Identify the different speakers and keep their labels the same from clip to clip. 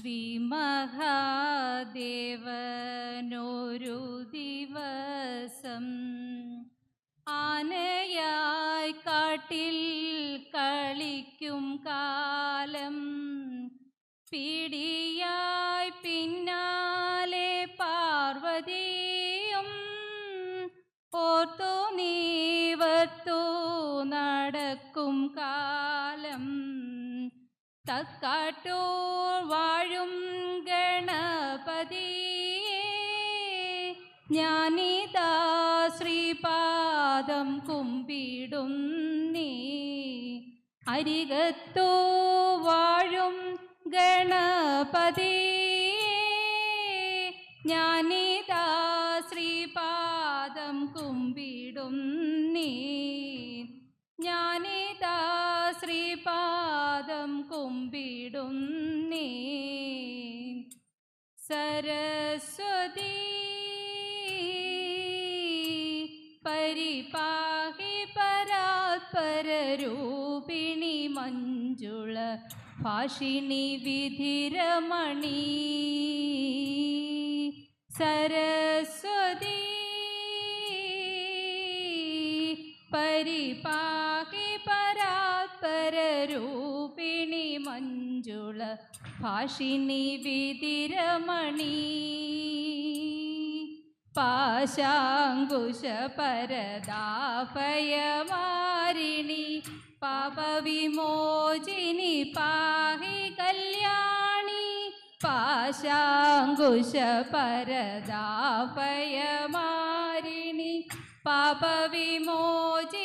Speaker 1: ശ്രീ മഹാദേവനൊരു ദിവസം ആനയായി കാട്ടിൽ കളിക്കും കാലം പിടിയായി പിന്നാലെ പാർവതിയും ഓർത്തു നീവത്തു നടക്കും കാലം തക്കാട്ടൂർ വാഴും ഗണപതി ഞാനിതാ ശ്രീപാദം കുമ്പിടും നീ. അരികത്തോ വാഴും ഗണപതി ഞാനിതാ ശ്രീപാദം കുമ്പിടും നീ. ഞാനിതാ ശ്രീപാദം കുമ്പിടും നീ. സരസ്വതി പരിപാഹി പരാത്പരൂപിണി മഞ്ജുള ഭാഷിണി വിധിരമണി. സരസ്വതി പരിപാഹി ഭാഷിണി വിതിരമണി പാശാങ്കുശ പരദാഭയമാരിണി പാപവിമോചിനി പാഹി കല്യാണി പാശാങ്കുശ പരദാഭയമാരിണി പാപവിമോചിനി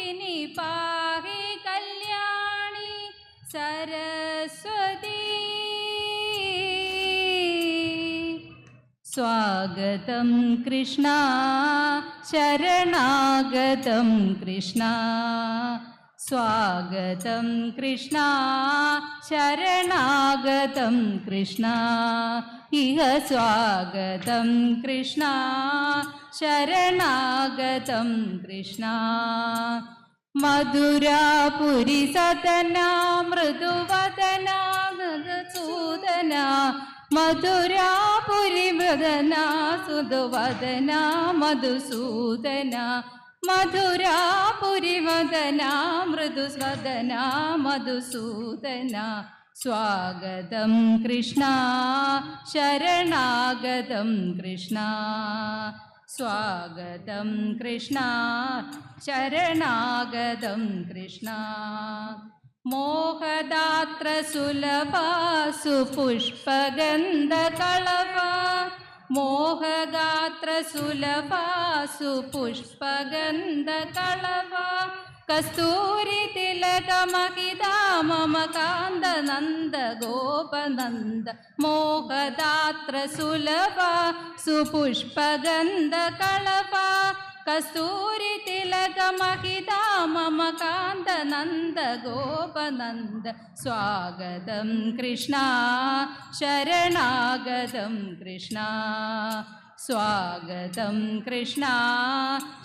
Speaker 1: സ്വാഗതം കൃഷ്ണ. ശരണാഗതം കൃഷ്ണ. സ്വാഗതം കൃഷ്ണ. ശരണാഗതം കൃഷ്ണ. ഇഹ സ്വാഗതം കൃഷ്ണ. ശരണാഗതം കൃഷ്ണ. മധുരാപുരി സദന മൃദുവദന സൂദന മധുരാപുരി വദന സുധുവദന മധുസൂദന. മധുരാപുരി മൃദുസ്വദന മധുസൂദന. സ്വാഗതം കൃഷ്ണ ശരണാഗതം കൃഷ്ണ. സ്വാഗതം കൃഷ്ണ ശരണാഗതം കൃഷ്ണ. മോഹദാത്ര സുലഭാസു പുഷ്പഗന്ധകളവ. മോഹദാത്ര സുലഭാസു പുഷ്പഗന്ധകളവ. കസ്തൂരി തിലകമഹിതാ മമ കാന്ത നന്ദ ഗോപനന്ദ മോഹദാത്ര സുലഭ സുപുഷ്പഗന്ധ കസ്തൂരി തിലകമഹിതാ മമ കാന്ത നന്ദ ഗോപനന്ദ. സ്വാഗതം കൃഷ്ണ. ശരണാഗതം കൃഷ്ണ. സ്വാഗതം കൃഷ്ണ.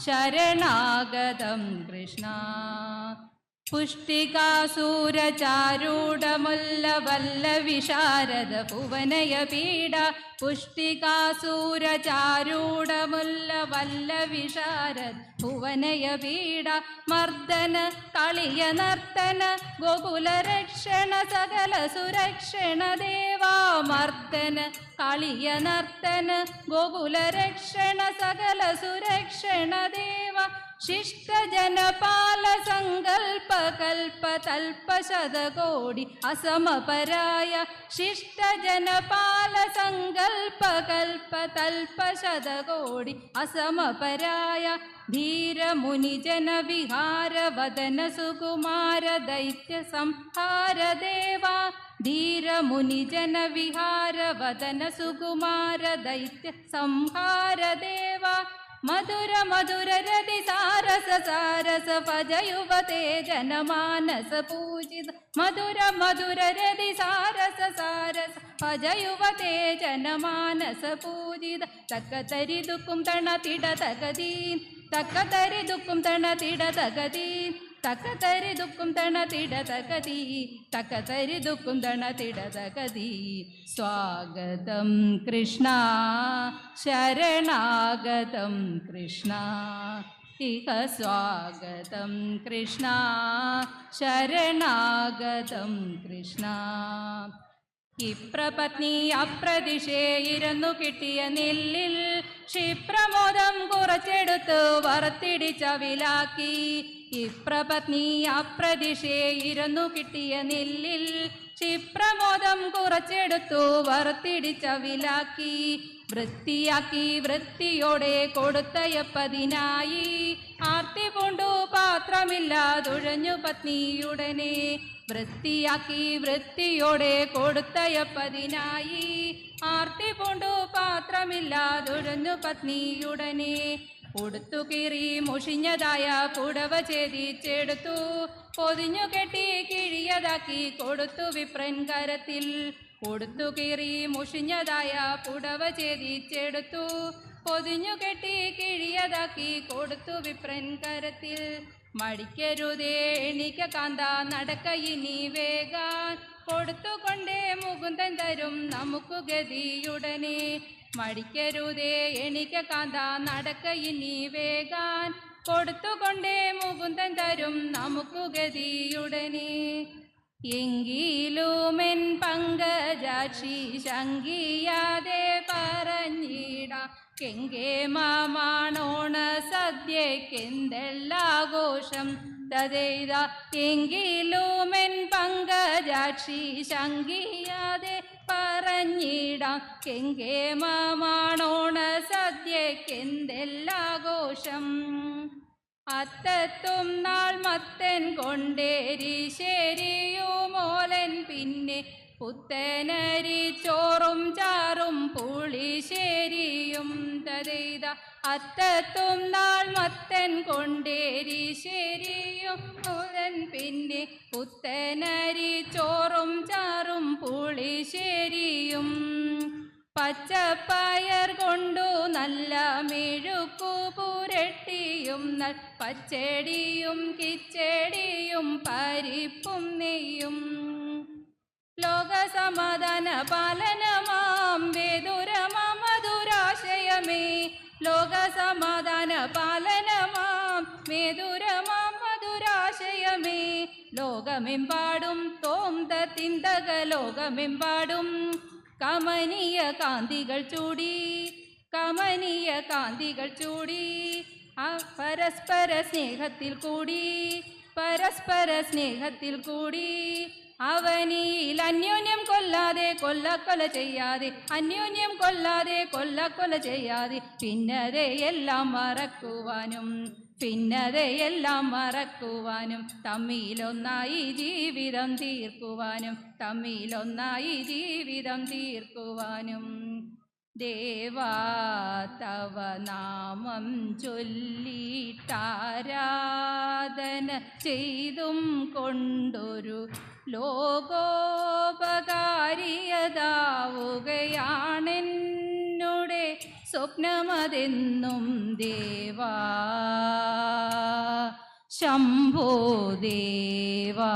Speaker 1: ശരണാഗതം കൃഷ്ണ. പുഷ്ടികാസൂരചാരൂഢമുല്ലവല്ല വിശാരദ ഭുവനയ പീഡ പുഷ്ടികാസൂരചാരൂഢമുല്ലവല്ല വിശാരദ ഭുവനയ പീഡ മർദ്ദന കളിയ നർത്തന ഗോകുല രക്ഷണ സകല സുരക്ഷണ ദേവാ മർദ്ദന കളിയ നർത്തന ഗോകുല രക്ഷണ സകല സുരക്ഷണ ദേവ शिष्टजनपालसङ्कल्पकल्पतल्पशतकोटि असमपराय शिष्टजनपालसङ्कल्पकल्पतल्पशतकोटि असमपराय धीरमुनिजनविहारवदनसुकुमार जन विहार वदन देवा धीरमुनि जन देवा മധുര മധുര രതി സാരസ സാരസ ഭജ യുവതേ ജനമാനസ പൂജിത. മധുര മധുര രതി സാരസ സാരസ ഭജ യുവതേ ജനമാനസ പൂജിത തക്കതരി തരിതുക്കും തണതിട തകതീൻ. തക്കതരി ദുഃഖം തണതിട തകതീൻ. തക്കതരി ദുഃഖം തണതിട തകതി തക്കതരി ദുഃഖം തണതിട തകതി സ്വാഗതം കൃഷ്ണ. ശരണാഗതം കൃഷ്ണ. ഇഹ സ്വാഗതം കൃഷ്ണ. ശരണാഗതം കൃഷ്ണ. ഇപ്രപത്നി അപ്രദിശേ ഇരുന്നു കിട്ടിയ നെല്ലിൽ ക്ഷിപ്രമോദം കുറച്ചെടുത്ത് വറുത്തിടിച്ച വിലാക്കി ഇപ്രപത്നി അപ്രദിശേ ഇരുന്നു കിട്ടിയ നെല്ലിൽ ക്ഷിപ്രമോദം കുറച്ചെടുത്തു വറുത്തിടിച്ച വിലാക്കി വൃത്തിയാക്കി വൃത്തിയോടെ കൊടുത്തയപ്പതിനായി ആർത്തി കൊണ്ടു പാത്രമില്ലാതുഴഞ്ഞു പത്നിയുടനെ. വൃത്തിയാക്കി വൃത്തിയോടെ കൊടുത്തയപ്പതിനായി ആർത്തി കൊണ്ടു പാത്രമില്ലാതുഴഞ്ഞു പത്നിയുടനെ. ഉടുത്തു കീറി മുഷിഞ്ഞതായ പുടവ ചേതിച്ചെടുത്തു പൊതിഞ്ഞു കെട്ടി കിഴിയതാക്കി കൊടുത്തു വിപ്രൻ കരത്തിൽ ഉടുത്തു കീറി മുഷിഞ്ഞതായ പുടവ ചേതിച്ചെടുത്തു പൊതിഞ്ഞു കെട്ടി കിഴിയതാക്കി കൊടുത്തു വിപ്രൻ കരത്തിൽ. മടിക്കരുതേ എണിക്ക കാന്ത നടക്ക ഇനി വേഗാൻ. കൊടുത്തുകൊണ്ടേ മുകുന്ദൻ തരും നമുക്ക് ഗതിയുടനെ. മടിക്കരുതേ എണിക്ക കാന്ത നടക്ക ഇനി വേഗാൻ. കൊടുത്തുകൊണ്ടേ മുകുന്ദൻ തരും നമുക്ക് ഗതിയുടനെ. എങ്കിലുമെൻ പങ്കജാക്ഷി ശങ്കിയാതെ പറഞ്ഞിടാം കെങ്കേ മാമാണോണ സദ്യക്കെന്തെല്ലാഘോഷം തതേത എങ്കിലുമെൻ പങ്കജാക്ഷി ശങ്കിയാതെ പറഞ്ഞിടാം കെങ്കേ മാമാണോണ സദ്യക്കെന്തെല്ലാഘോഷം അത്തത്തും നാൾ മത്തൻ കൊണ്ടേരി ശരിയുമോലൻ പിന്നെ പുത്തനരി ചോറും ചാറും പുളിശ്ശേരിയും തതെയ്ത അത്തത്തും നാൾ മത്തൻ കൊണ്ടേരി ശരിയും മോലൻ പിന്നെ പുത്തനരി ചോറും ചാറും പുളിശ്ശേരിയും പച്ചപ്പയർ കൊണ്ടു നല്ല മെഴുക്കു പുരട്ടിയും പച്ചടിയും കിച്ചടിയും പരിപ്പും നെയ്യും. ലോകസമാധാന പാലനമാം വേദുരമാം മധുരാശയമേ. ലോകസമാധാന പാലനമാം വേദുരമാം മധുരാശയമേ. ലോകമെമ്പാടും തോന്ത തിന്തക ലോകമെമ്പാടും കമനീയ കാന്തികൾ ചൂടി കമനീയ കാന്തികൾ ചൂടി പരസ്പര സ്നേഹത്തിൽ കൂടി പരസ്പര സ്നേഹത്തിൽ കൂടി. അവനിയിൽ അന്യോന്യം കൊല്ലാതെ കൊല്ലക്കൊല ചെയ്യാതെ അന്യോന്യം കൊല്ലാതെ കൊല്ലക്കൊല ചെയ്യാതെ പിന്നതെയെല്ലാം മറക്കുവാനും പിന്നതെയെല്ലാം മറക്കുവാനും തമ്മിലൊന്നായി ജീവിതം തീർക്കുവാനും തമ്മിലൊന്നായി ജീവിതം തീർക്കുവാനും ദേവാ തവ നാമം ചൊല്ലിട്ടാരാധന ചെയ്തും കൊണ്ടൊരു ലോകോപകാരിയതാവുകയാണെന്നുടെ സ്വപ്നമതെന്നും ദേവാ. ശംഭോ ദേവാ.